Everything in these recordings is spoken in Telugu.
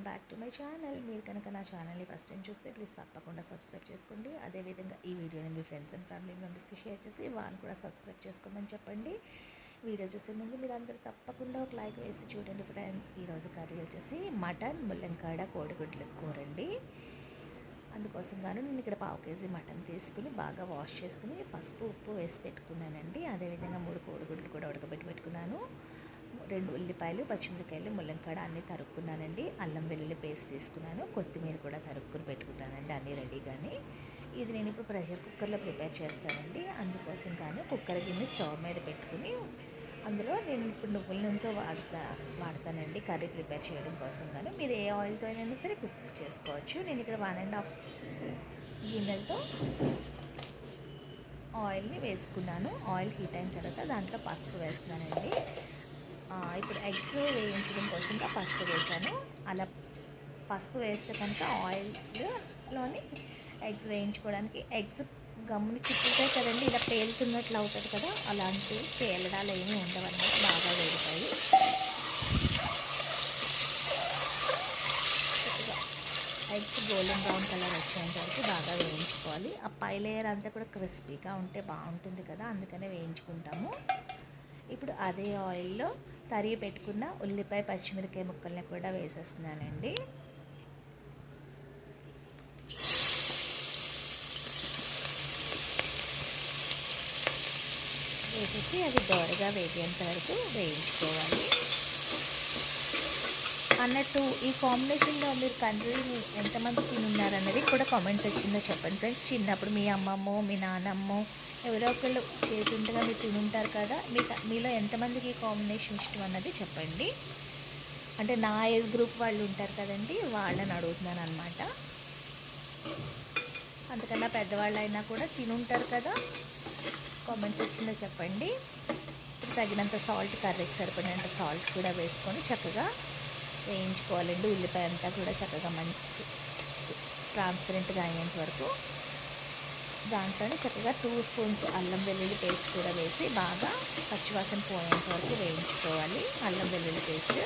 Welcome back to my channel. మీరు కనుక నా ఛానల్ని ఫస్ట్ టైం చూస్తే ప్లీజ్ తప్పకుండా సబ్స్క్రైబ్ చేసుకోండి. అదేవిధంగా ఈ వీడియోని మీ ఫ్రెండ్స్ అండ్ ఫ్యామిలీ మెంబర్స్కి షేర్ చేసి వాళ్ళు కూడా సబ్స్క్రైబ్ చేసుకోమని చెప్పండి. వీడియో చూసే ముందు మీరు అందరూ తప్పకుండా ఒక లైక్ వేసి చూడండి ఫ్రెండ్స్ ఈరోజు కర్రీ వచ్చేసి మటన్ ముల్లంకాడ కోడిగుడ్ల కూరండి. అందుకోసం గాను నేను ఇక్కడ పావు కేజీ మటన్ తీసుకుని బాగా వాష్ చేసుకుని పసుపు ఉప్పు వేసి పెట్టుకున్నానండి. అదేవిధంగా మూడు కోడిగుడ్లు కూడా ఉడకబెట్టి పెట్టుకున్నాను. రెండు ఉల్లిపాయలు పచ్చిమిరకాయలు ముల్లంకాడ అన్నీ తరుక్కున్నానండి. అల్లం వెల్లుల్లి పేస్ట్ తీసుకున్నాను. కొత్తిమీర కూడా తరుక్కుని పెట్టుకున్నానండి అన్నీ రెడీగాని. ఇది నేను ఇప్పుడు ప్రెషర్ కుక్కర్లో ప్రిపేర్ చేస్తానండి. అందుకోసం కానీ కుక్కర్ గిన్నె స్టవ్ మీద పెట్టుకుని అందులో నేను ఇప్పుడు నువ్వుల నూనెతో వాడతా వాడతానండి కర్రీ ప్రిపేర్ చేయడం కోసం కానీ మీరు ఏ ఆయిల్తో అయినా సరే కుక్ చేసుకోవచ్చు. నేను ఇక్కడ వన్ అండ్ హాఫ్ గిన్నెలతో ఆయిల్ని వేసుకున్నాను. ఆయిల్ హీట్ అయిన తర్వాత దాంట్లో పసుపు వేస్తున్నానండి. ఇప్పుడు ఎగ్స్ వేయించడం కోసంగా పసుపు వేసాను. అలా పసుపు వేస్తే కనుక ఆయిల్లోని ఎగ్స్ వేయించుకోవడానికి ఎగ్స్ గమ్ముని చిక్కుతాయి కదండి ఇలా పేలుతున్నట్లు అవుతుంది కదా అలాంటి పేలడాలు ఏమీ ఉండవన్నమాట బాగా వేగుతాయి. ఎగ్స్ గోల్డెన్ బ్రౌన్ కలర్ వచ్చేంత వరకు బాగా వేయించుకోవాలి. ఆ పై లేయర్ అంతా కూడా క్రిస్పీగా ఉంటే బాగుంటుంది కదా అందుకనే వేయించుకుంటాము. ఇప్పుడు అదే ఆయిల్లో తరిగి పెట్టుకున్న ఉల్లిపాయ పచ్చిమిరకాయ ముక్కల్ని కూడా వేసేస్తున్నానండి. వేసేసి అది దోరగా వేగేంత వరకు వేయించుకోవాలి. అన్నట్టు ఈ కాంబినేషన్లో మీరు కంట్రీని ఎంతమంది తినున్నారన్నది కూడా కామెంట్ సెక్షన్లో చెప్పండి. ఫ్రెండ్స్ చిన్నప్పుడు మీ అమ్మమ్మో మీ నాన్నమ్మో ఎవరో ఒకళ్ళు చేసి ఉంటగా మీరు తినుంటారు కదా మీ మీలో ఎంతమందికి ఈ కాంబినేషన్ ఇష్టం అన్నది చెప్పండి. అంటే నా ఏజ్ గ్రూప్ వాళ్ళు ఉంటారు కదండి వాళ్ళని అడుగుతున్నాను అనమాట అంతకన్నా పెద్దవాళ్ళు అయినా కూడా తినుంటారు కదా కామెంట్ సెక్షన్లో చెప్పండి. తగినంత సాల్ట్ కర్రీకి సరిపడినంత సాల్ట్ కూడా వేసుకొని చక్కగా వేయించుకోవాలండి ఉల్లిపాయ అంతా కూడా చక్కగా మంచి ట్రాన్స్పరెంట్గా అయ్యేంత వరకు దాంట్లోనే చక్కగా టూ స్పూన్స్ అల్లం వెల్లుల్లి పేస్ట్ కూడా వేసి బాగా పచ్చివాసన పోయేంత వరకు వేయించుకోవాలి. అల్లం వెల్లుల్లి పేస్ట్.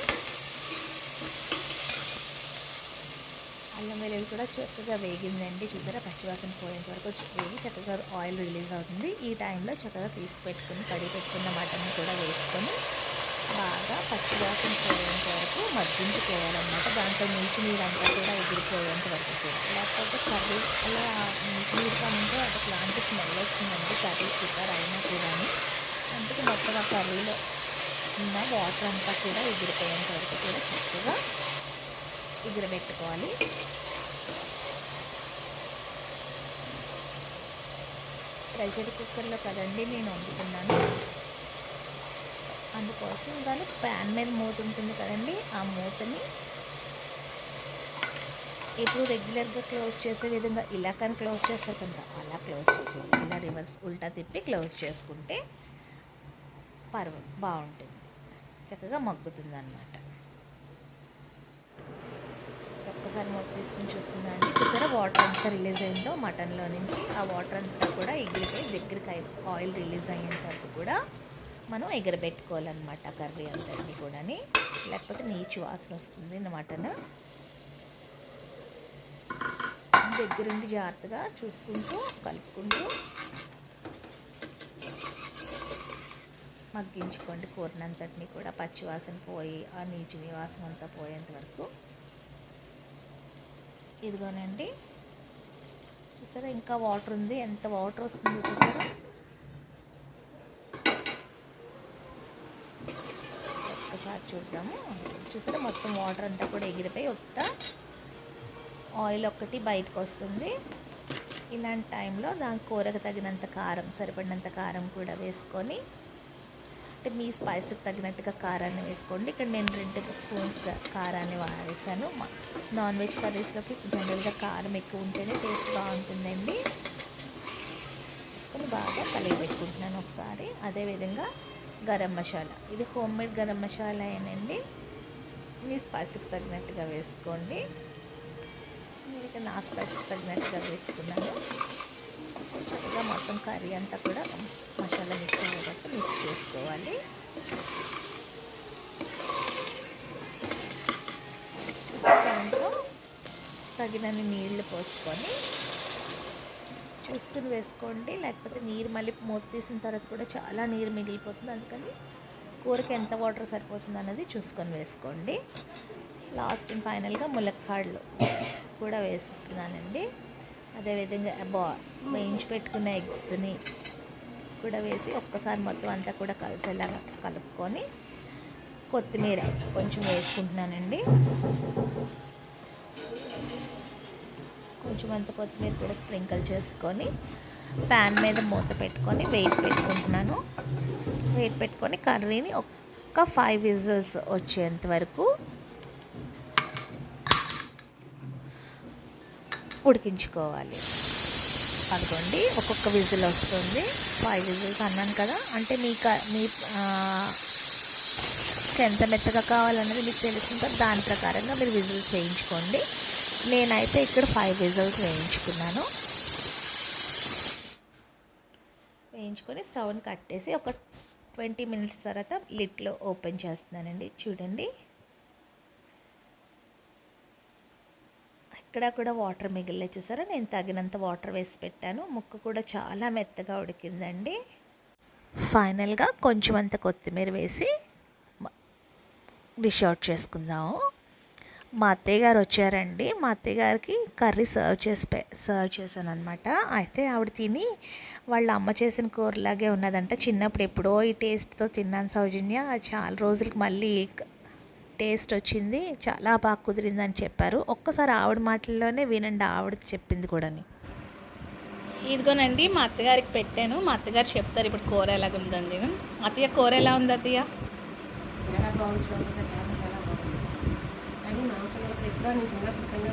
అల్లం వెల్లుల్లి కూడా చక్కగా వేగిందండి. చూసారా? పచ్చివాసన పోయేంత వరకు వేగి చక్కగా ఆయిల్ రిలీజ్ అవుతుంది. ఈ టైంలో చక్కగా తీసి పెట్టుకుని కడిగి పెట్టుకున్న మటన్ కూడా వేసుకొని బాగా పచ్చివాసన పోయేంత వరకు మగ్గించుకోవాలన్నమాట. దాంట్లో నీచు నీరంతా అంతా కూడా ఎగిరిపోయేంత వరకు కూడా. లేకపోతే కర్రీ అలా నీచు నీరు ఉంటే అది ప్లాంట్ స్మెల్ వస్తుందండి. కర్రీ ప్రిపేర్ అయినా కూడా అందుకే మొత్తం ఆ కర్రీలో ఉన్న వాటర్ అంతా కూడా ఎగిరిపోయేంత వరకు కూడా చక్కగా ఎగిరబెట్టుకోవాలి. ప్రెషర్ కుక్కర్లో కదండి నేను వండుకున్నాను అందుకోసం కానీ ప్యాన్ మీద మూత ఉంటుంది కదండి ఆ మూతని ఇప్పుడు రెగ్యులర్గా క్లోజ్ చేసే విధంగా ఇలా కానీ క్లోజ్ చేస్తారు కనుక అలా క్లోజ్ చేయకూడదు. ఇలా రివర్స్ ఉల్టా తిప్పి క్లోజ్ చేసుకుంటే పర్వ బాగుంటుంది. చక్కగా మగ్గుతుంది అన్నమాట ఒక్కసారి మూత తీసుకుని చూసుకున్నాను చూసారా వాటర్ అంతా రిలీజ్ అయిందో? మటన్లో నుంచి ఆ వాటర్ అంతా కూడా ఎగిరిపోయి దగ్గరికి ఆయిల్ రిలీజ్ అయ్యేంత వరకు కూడా మనం ఎగరబెట్టుకోవాలన్నమాట కర్రీ అంతటిని కూడా లేకపోతే నీచు వాసన వస్తుంది మటన్? దగ్గరుండి జాగ్రత్తగా చూసుకుంటూ కలుపుకుంటూ మగ్గించుకోండి కూరనంతటిని కూడా. పచ్చివాసన పోయి ఆ నీచుని వాసన అంతా పోయేంత వరకు. ఇదిగోనండి. చూసారా ఇంకా వాటర్ ఉంది. ఎంత వాటర్ వస్తుందో చూసారా? ఒక్కసారి చూద్దాము. చూసారా? మొత్తం వాటర్ అంతా కూడా ఎగిరిపోయి ఒక్క ఆయిల్ ఒక్కటి బయటకు వస్తుంది. ఇలాంటి టైంలో దాని కూరకు తగినంత కారం సరిపడినంత కారం కూడా వేసుకొని అంటే మీ స్పైస్కి తగినట్టుగా కారాన్ని వేసుకోండి. ఇక్కడ నేను రెండు స్పూన్స్ కారాన్ని వేసాను నాన్ వెజ్ కర్రీస్లోకి జనరల్గా కారం ఎక్కువ ఉంటేనే టేస్ట్ బాగుంటుందండి. వేసుకొని బాగా కలిగి పెట్టుకుంటున్నాను ఒకసారి. అదేవిధంగా గరం మసాలా. ఇది హోమ్ మేడ్ గరం మసాలా ఏనండి. మీ స్పైస్కి తగినట్టుగా వేసుకోండి. నేను నా స్పైస్కి తగినట్టుగా వేసుకున్నాను. చక్కగా మొత్తం కర్రీ అంతా కూడా మసాలా మిక్స్ అయ్యేటట్టు మిక్స్ చేసుకోవాలి. దాంట్లో తగినన్ని నీళ్ళు పోసుకొని చూసుకుని వేసుకోండి. లేకపోతే నీరు మళ్ళీ మూత తీసిన తర్వాత కూడా చాలా నీరు మిగిలిపోతుంది. అందుకని కూరకి ఎంత వాటర్ సరిపోతుంది అన్నది చూసుకొని వేసుకోండి. లాస్ట్ అండ్ ఫైనల్గా ములక్కాడలు కూడా వేసిస్తున్నానండి. అదేవిధంగా బా వేయించి పెట్టుకున్న ఎగ్స్ని కూడా వేసి ఒక్కసారి మొత్తం అంతా కూడా కలిసేలాగా కలుపుకొని కొత్తిమీర కొంచెం వేసుకుంటున్నానండి. కొంచెం అంత కొత్తిమీర కూడా స్ప్రింకిల్ చేసుకొని ప్యాన్ మీద మూత పెట్టుకొని వెయిట్ పెట్టుకుంటున్నాను. వెయిట్ పెట్టుకొని కర్రీని ఒక్క ఫైవ్ విజిల్స్ వచ్చేంత వరకు ఉడికించుకోవాలి. అదిగోండి ఒక్కొక్క విజిల్ వస్తుంది. ఫైవ్ విజిల్స్ అన్నాను కదా అంటే మీ క- మీ ఎంత మెత్తగా కావాలన్నది మీకు తెలిసిన తర్వాత దాని ప్రకారంగా మీరు విజిల్స్ వేయించుకోండి. నేనైతే ఇక్కడ ఫైవ్ విజల్స్ వేయించుకున్నాను. వేయించుకొని స్టవ్ని కట్టేసి ఒక ట్వంటీ మినిట్స్ తర్వాత లిట్లో ఓపెన్ చేస్తున్నానండి. చూడండి. ఇక్కడ కూడా వాటర్ మిగిలే చూసారా? నేను తగినంత వాటర్ వేసి పెట్టాను. ముక్క కూడా చాలా మెత్తగా ఉడికిందండి. ఫైనల్గా కొంచెం అంత కొత్తిమీర వేసి డిష్ అవుట్ చేసుకుందాము. మా అత్తయ్య గారు వచ్చారండి. మా అత్తయ్య గారికి కర్రీ సర్వ్ చేసి పె- సర్వ్ చేశాను అనమాట అయితే ఆవిడ తిని వాళ్ళ అమ్మ చేసిన కూరలాగే ఉన్నదంట. చిన్నప్పుడు ఎప్పుడో ఈ టేస్ట్తో తిన్నాను సౌజన్య. చాలా రోజులకి మళ్ళీ టేస్ట్ వచ్చింది. చాలా బాగా కుదిరిందని చెప్పారు. ఒక్కసారి ఆవిడ మాటల్లోనే వినండి ఆవిడ చెప్పింది కూడాని. ఇదిగోనండి మా అత్తగారికి పెట్టాను. మా అత్తగారు చెప్తారు ఇప్పుడు కూర ఎలాగ ఉందండి అత్తయ్య కూర ఎలా ఉంది అత్తయ్య చాలా బాగుంది సూపర్గా చాలా చాలా బాగుంది కానీ మాంసం కూడా నేను కన్నా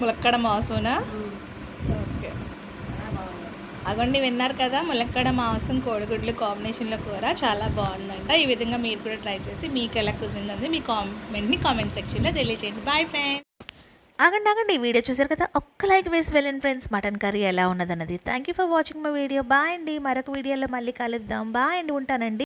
ములక్కడ మాసునా? ఓకే. అగండి విన్నారు కదా ములక్కడ మాంసం కోడిగుడ్లు కాంబినేషన్లో కూర చాలా బాగుందంట. ఈ విధంగా మీరు కూడా ట్రై చేసి మీకు ఎలా కుదిరిందని మీ కామెంట్ని కామెంట్ సెక్షన్లో తెలియచేయండి. బాయ్ ఫ్రెండ్స్ ఆగండి ఆగండి. ఈ వీడియో చూసారు కదా ఒక్క లైక్ వేసి వెళ్ళండి ఫ్రెండ్స్ మటన్ కర్రీ ఎలా ఉన్నదన్నది. Thank you for watching my video bye అండి. మరొక వీడియోలో మళ్ళీ కలుద్దాం. బాయ్ అండి. ఉంటానండి.